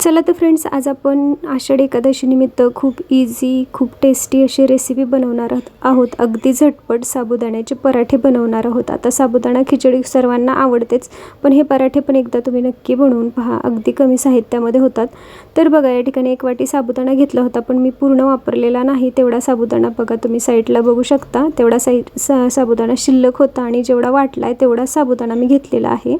चला तर फ्रेंड्स आज आपण आषाढी एकादशीनिमित्त खूप इझी खूप टेस्टी अशी रेसिपी बनवणार आहोत- आहोत अगदी झटपट साबुदाण्याचे पराठे बनवणार आहोत. आता साबुदाणा खिचडी सर्वांना आवडतेच पण हे पराठे पण एकदा तुम्ही नक्की बनवून पहा. अगदी कमी साहित्यामध्ये होतात. तर बघा या ठिकाणी एक वाटी साबुदाणा घेतला होता पण मी पूर्ण वापरलेला नाही. तेवढा साबुदाणा बघा तुम्ही साईडला बघू शकता. तेवढा साई सा साबुदाणा शिल्लक होता आणि जेवढा वाटला आहे तेवढा साबुदाणा मी घेतलेला आहे.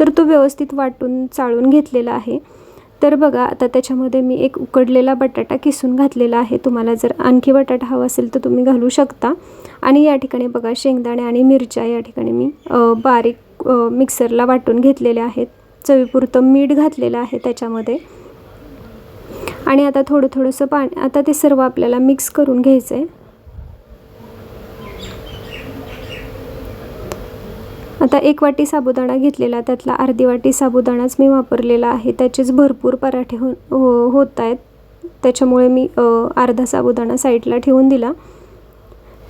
तर तो व्यवस्थित वाटून चाळून घेतलेला आहे. तर बघा आता त्याच्यामध्ये मी एक उकडलेला बटाटा किसून घातलेला आहे. तुम्हाला जर आणखी बटाटा हवा असेल तर तुम्ही घालू शकता. आणि या ठिकाणी बघा शेंगदाणे आणि मिरच्या या ठिकाणी मी बारीक मिक्सरला वाटून घेतलेल्या आहेत. चवीपुरतं मीठ घातलेलं आहे त्याच्यामध्ये. आणि आता थोडं थोडंसं पाणी आता ते सर्व आपल्याला मिक्स करून घ्यायचं आहे आता एक वाटी साबुदाणा घेतलेला त्यातला अर्धी वाटी साबुदाणाच मी वापरलेला आहे. त्याचेच भरपूर पराठे हो हो होत आहेत त्याच्यामुळे मी अर्धा साबुदाणा साईडला ठेवून दिला.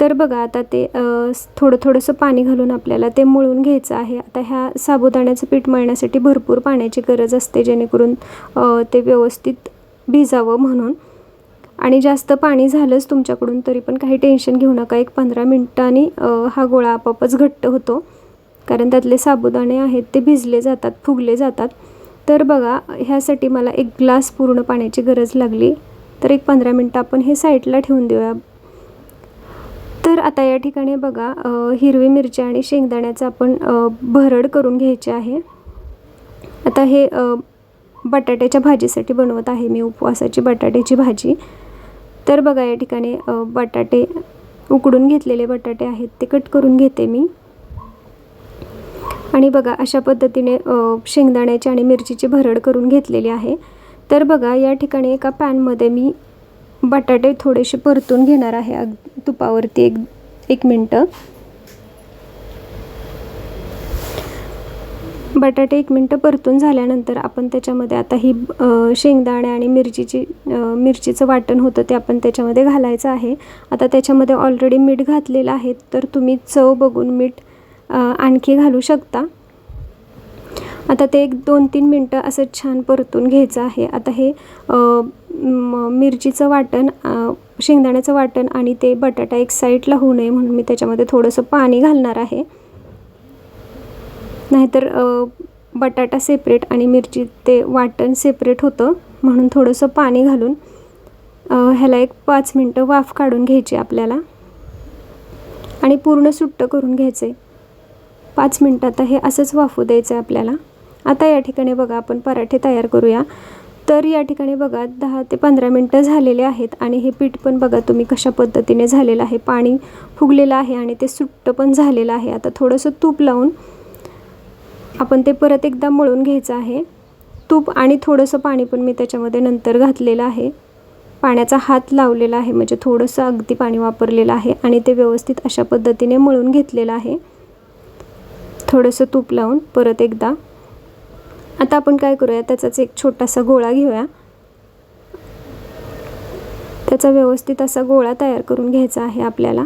तर बघा आता ते थोडं थोडंसं पाणी घालून आपल्याला ते मळून घ्यायचं आहे. आता ह्या साबुदाण्याचं पीठ मळण्यासाठी भरपूर पाण्याची गरज असते जेणेकरून ते व्यवस्थित भिजावं म्हणून. आणि जास्त पाणी झालंच तुमच्याकडून तरी पण काही टेन्शन घेऊ नका. एक पंधरा मिनटांनी हा गोळा आपापच घट्ट होतो. कारण त्यातले साबुदाणे आहेत ते भिजले जातात फुगले जातात. तर बघा ह्यासाठी मला एक ग्लास पूर्ण पाण्याची गरज लागली. तर एक पंधरा मिनटं आपण हे साईडला ठेवून देऊया. तर आता या ठिकाणी बघा हिरवी मिरची आणि शेंगदाण्याचं आपण भरड करून घ्यायचे आहे. आता हे बटाट्याच्या भाजीसाठी बनवत आहे मी उपवासाची बटाट्याची भाजी. तर बघा या ठिकाणी बटाटे उकडून घेतलेले बटाटे आहेत ते कट करून घेते मी. आणि बघा अशा पद्धतीने शेंगदाण्याची आणि मिरचीची भरड करून घेतलेली आहे. तर बघा या ठिकाणी एका पॅनमध्ये मी बटाटे थोडेसे परतून घेणार आहे. अग तुपावरती एक एक मिनटं. बटाटे एक मिनटं परतून झाल्यानंतर आपण त्याच्यामध्ये आता ही शेंगदाणे आणि मिरचीची मिरचीचं वाटण होतं ते आपण त्याच्यामध्ये घालायचं आहे. आता त्याच्यामध्ये ऑलरेडी मीठ घातलेलं आहे तर तुम्ही चव बघून मीठ आणखी घालू शकता. आता ते एक दोन तीन मिनटं असं छान परतून घ्यायचं आहे. आता हे मिरचीचं वाटण शेंगदाण्याचं वाटण आणि ते बटाटा एक साईडला होऊ नये म्हणून मी त्याच्यामध्ये थोडंसं पाणी घालणार आहे. नाहीतर बटाटा सेपरेट आणि मिरची ते वाटण सेपरेट होतं म्हणून थोडंसं पाणी घालून ह्याला एक पाच मिनटं वाफ काढून घ्यायची आपल्याला. आणि पूर्ण सुट्ट करून घ्यायचं आहे पाच मिनटात हे असंच वाफू द्यायचं आहे आपल्याला. आता या ठिकाणी बघा आपण पराठे तयार करूया. तर या ठिकाणी बघा दहा ते पंधरा मिनटं झालेले आहेत आणि हे पीठ पण बघा तुम्ही कशा पद्धतीने झालेलं आहे. पाणी फुगलेलं आहे आणि ते सुट्ट पण झालेलं आहे. आता थोडंसं तूप लावून आपण ते परत एकदा मळून घ्यायचं आहे. तूप आणि थोडंसं पाणी पण मी त्याच्यामध्ये नंतर घातलेलं आहे. पाण्याचा हात लावलेला आहे म्हणजे थोडंसं अगदी पाणी वापरलेलं आहे आणि ते व्यवस्थित अशा पद्धतीने मळून घेतलेलं आहे. थोडंसं तूप लावून परत एकदा. आता आपण काय करूया त्याचाच एक छोटासा गोळा घेऊया. त्याचा व्यवस्थित असा गोळा तयार करून घ्यायचा आहे आपल्याला.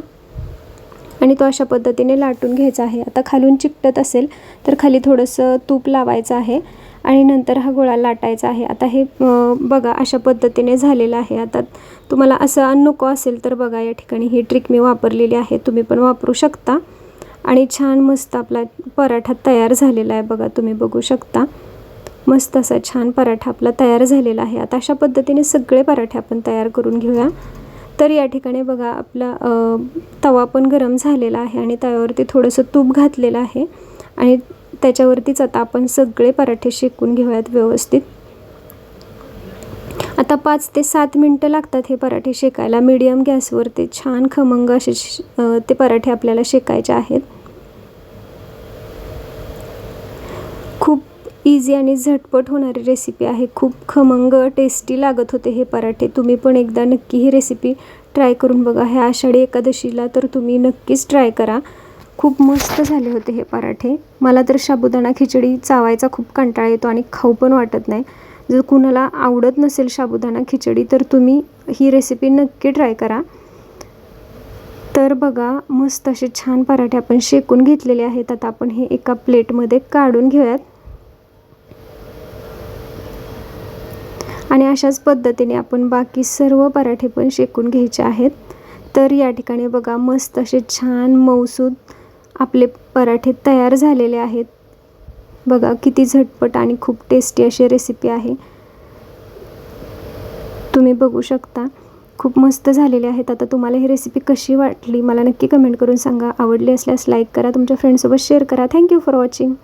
आणि तो अशा पद्धतीने लाटून घ्यायचा आहे. आता खालून चिकटत असेल तर खाली थोडंसं तूप लावायचं आहे आणि नंतर हा गोळा लाटायचा आहे. आता हे बघा अशा पद्धतीने झालेलं आहे. आता तुम्हाला असं नको असेल तर बघा या ठिकाणी ही ट्रिक मी वापरलेली आहे. तुम्ही पण वापरू शकता. आणि छान मस्त आपला पराठा तयार झालेला आहे बघा तुम्ही बघू शकता. मस्त असा छान पराठा आपला तयार झालेला आहे. आता अशा पद्धतीने सगळे पराठे आपण तयार करून घेऊया. तर या ठिकाणी बघा आपला तवा पण गरम झालेला आहे आणि तव्यावरती थोडंसं तूप घातलेलं आहे. आणि त्याच्यावरतीच आता आपण सगळे पराठे शेकून घेऊयात व्यवस्थित. आता पाच ते सात मिनटं लागतात हे पराठे शेकायला. मीडियम गॅसवर ते छान खमंग असे श- ते पराठे आपल्याला शेकायचे आहेत. खूप इझी आणि झटपट होणारी रेसिपी आहे. खूप खमंग टेस्टी लागत होते हे पराठे. तुम्ही पण एकदा नक्की ही रेसिपी ट्राय करून बघा. ह्या आषाढी एकादशीला तर तुम्ही नक्कीच ट्राय करा. खूप मस्त झाले होते हे पराठे. मला तर साबुदाणा खिचडी चावायचा खूप कंटाळा येतो आणि खाऊ पण वाटत नाही. जर कुणाला आवडत नसेल साबुदाणा खिचडी तर तुम्ही ही रेसिपी नक्की ट्राय करा. तर बघा मस्त असे छान पराठे आपण शेकून घेतलेले आहेत. आता आपण हे एका प्लेटमध्ये काढून घेऊयात. आणि अशाच पद्धतीने आपण बाकी सर्व पराठे पण शेकून घ्यायचे आहेत. तर या ठिकाणी बघा मस्त असे छान मऊसूद आपले पराठे तयार झालेले आहेत. बघा किती झटपट आणि खूप टेस्टी अशी रेसिपी आहे. तुम्ही बघू शकता. खूप मस्त झालेले आहेत. आता तुम्हाला ही रेसिपी कशी वाटली मला नक्की कमेंट करून सांगा. आवडली असल्यास लाईक करा. तुमच्या फ्रेंडसोबत शेअर करा. Thank you for watching